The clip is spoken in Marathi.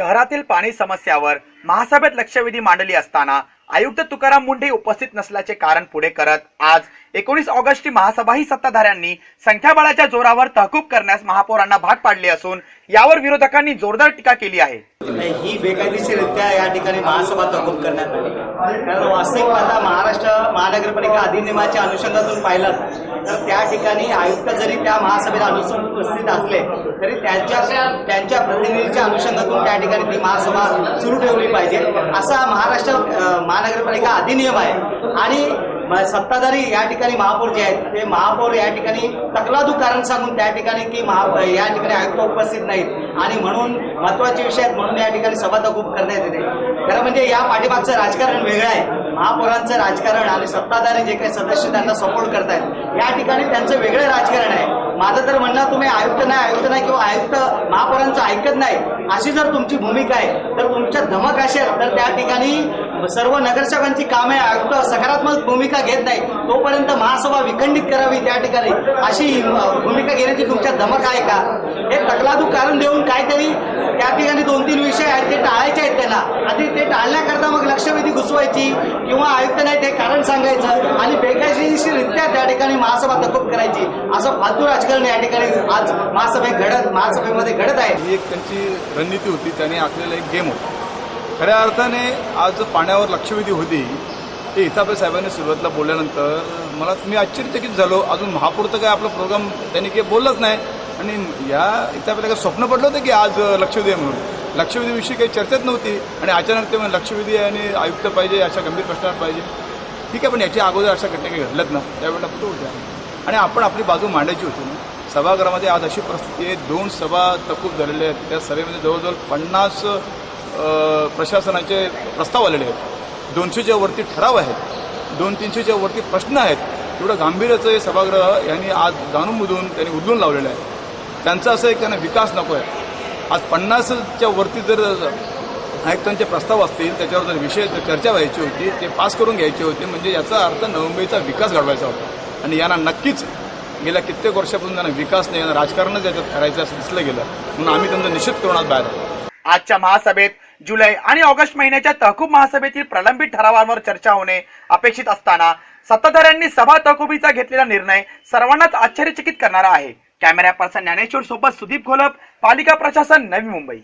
शहरातील पाणी समस्यावर महासभेत लक्षवेधी मांडली असताना आयुक्त तुकाराम मुंढे उपस्थित नसल्याचे कारण पुढे करत आज एकोणीस ऑगस्ट महासभा ही सत्ताधाऱ्यांनी संख्याबळाच्या जोरावर तहकूब करण्यास महापौरांना भाग पाडले असून यावर विरोधकांनी जोरदार टीका केली आहे. ही बेकायदेशीररित्या या ठिकाणी महासभा तहकूब करण्यात आली. कारण वास्तविक पाहता महाराष्ट्र महानगरपालिका अधिनियमाच्या अनुषंगातून पाहिलं तर त्या ठिकाणी आयुक्त जरी त्या महासभेला उपस्थित असले तरी त्यांच्या त्यांच्या अनुषंगातून त्या ठिकाणी ती महासभा सुरू ठेवली पाहिजे. असा महाराष्ट्र महानगरपालिका अधिनियम आहे. आणि सत्ताधारी या ठिकाणी महापौर जे आहेत ते महापौर या ठिकाणी तकलादू कारण सांगून त्या ठिकाणी की महा या ठिकाणी आयुक्त उपस्थित नाहीत. आणि म्हणून महत्त्वाचे विषय आहेत म्हणून या ठिकाणी सभा तहकूब करण्यात येते. खरं म्हणजे या पाठीमागचं राजकारण वेगळं आहे. महापौरांचं राजकारण आणि सत्ताधारी जे काही सदस्य त्यांना सपोर्ट करतायत या ठिकाणी त्यांचं वेगळं राजकारण आहे. माझं तर म्हणणं तुम्ही आयुक्त नाही आयुक्त नाही किंवा आयुक्त महापौरांचं ऐकत नाही अशी जर तुमची भूमिका आहे तर तुमच्या धमक असेल तर त्या ठिकाणी सर्व नगरसेवकांची कामे आयुक्त सकारात्मक भूमिका घेत नाही तोपर्यंत महासभा विखंडित करावी त्या ठिकाणी अशी भूमिका घेण्याची तुमच्या धमक आहे का? हे तकलादू कारण देऊन काहीतरी त्या ठिकाणी दोन तीन विषय आहेत ते टाळायचे आहेत त्यांना. आणि ते टाळण्याकरता मग लक्षवेधी घुसवायची किंवा आयुक्त नाही ते कारण सांगायचं. आणि बेकायदेशीररित्या त्या ठिकाणी महासभा तकूब करायची. असं फालतू राजकारण या ठिकाणी आज महासभेत घडत महासभेमध्ये घडत आहे. ही एक त्यांची रणनीती होती त्याने आखलेला एक गेम होता. खऱ्या अर्थाने आज पाण्यावर लक्षवेधी होती ते इथापे साहेबांनी सुरुवातीला बोलल्यानंतर मला मी आश्चर्यचकित झालो. अजून महापौर तर काय आपला प्रोग्राम त्यांनी काही बोललंच नाही. आणि या इथापेला काय स्वप्न पडलं होतं की आज लक्षवेधी आहे म्हणून? लक्षवेधीविषयी काही चर्चाच नव्हती. आणि अचानक ते म्हणजे लक्षवेधी आहे आणि आयुक्त पाहिजे अशा गंभीर प्रश्नात पाहिजे. ठीक आहे पण याच्या अगोदर अशा घटना काही घडल्यात ना त्यावेळेला कुठं होत्या? आणि आपण आपली बाजू मांडायची होती ना. सभागृहामध्ये आज अशी परिस्थिती आहे दोन सभा तकूब झालेल्या आहेत. त्या सभेमध्ये जवळजवळ पन्नास प्रशासनाचे प्रस्ताव आलेले आहेत. दोनशेच्या वरती ठराव आहेत. दोन तीनशेच्या वरती प्रश्न आहेत. एवढं गांभीर्याचं हे सभागृह यांनी आज जाणून बुजून त्यांनी उधळून लावलेलं आहे. त्यांचं असं एक त्यांना विकास नको आहे आज पन्नासच्या वरती जर आयुक्तांचे प्रस्ताव असतील त्याच्यावर जर विषय चर्चा व्हायची होती ते पास करून घ्यायचे होते म्हणजे याचा अर्थ नवमुंबईचा विकास घडवायचा होता. आणि यांना नक्कीच गेल्या कित्येक वर्षापासून त्यांना विकास नाही यांना राजकारणच याच्यात करायचं असं दिसलं गेलं. म्हणून आम्ही त्यांचा निषेध करून आज बाहेर आजच्या महासभेत जुलै आणि ऑगस्ट महिन्याच्या तहकूब महासभेतील प्रलंबित ठरावांवर चर्चा होणे अपेक्षित असताना सत्ताधाऱ्यांनी सभा तहकुबीचा घेतलेला निर्णय सर्वांनाच आश्चर्यचकित करणारा आहे. कॅमेरा पर्सन ज्ञानेश्वर सोबत सुदीप घोलप पालिका प्रशासन नवी मुंबई.